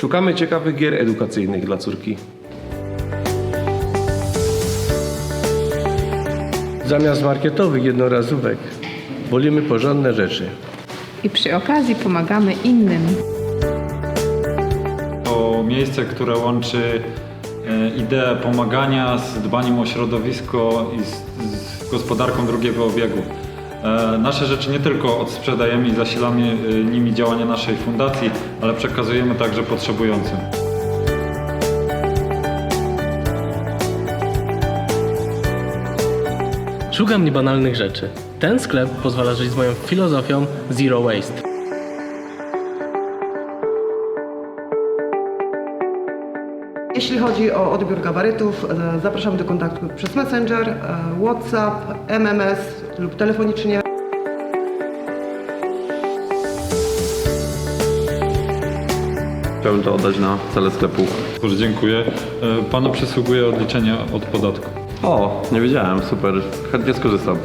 Szukamy ciekawych gier edukacyjnych dla córki. Zamiast marketowych jednorazówek wolimy porządne rzeczy. I przy okazji pomagamy innym. To miejsce, które łączy e, ideę pomagania z dbaniem o środowisko i z, z gospodarką drugiego obiegu. E, Nasze rzeczy nie tylko odsprzedajemy i zasilamy e, nimi działania naszej fundacji, ale przekazujemy także potrzebującym. Szukam niebanalnych rzeczy. Ten sklep pozwala żyć z moją filozofią Zero Waste. Jeśli chodzi o odbiór gabarytów, e, zapraszam do kontaktu przez Messenger, e, WhatsApp, MMS lub telefonicznie. Chciałbym to oddać na cele sklepu. Boże, dziękuję. E, Panu przysługuje odliczenie od podatku. O, nie wiedziałem, super. Chętnie skorzystam.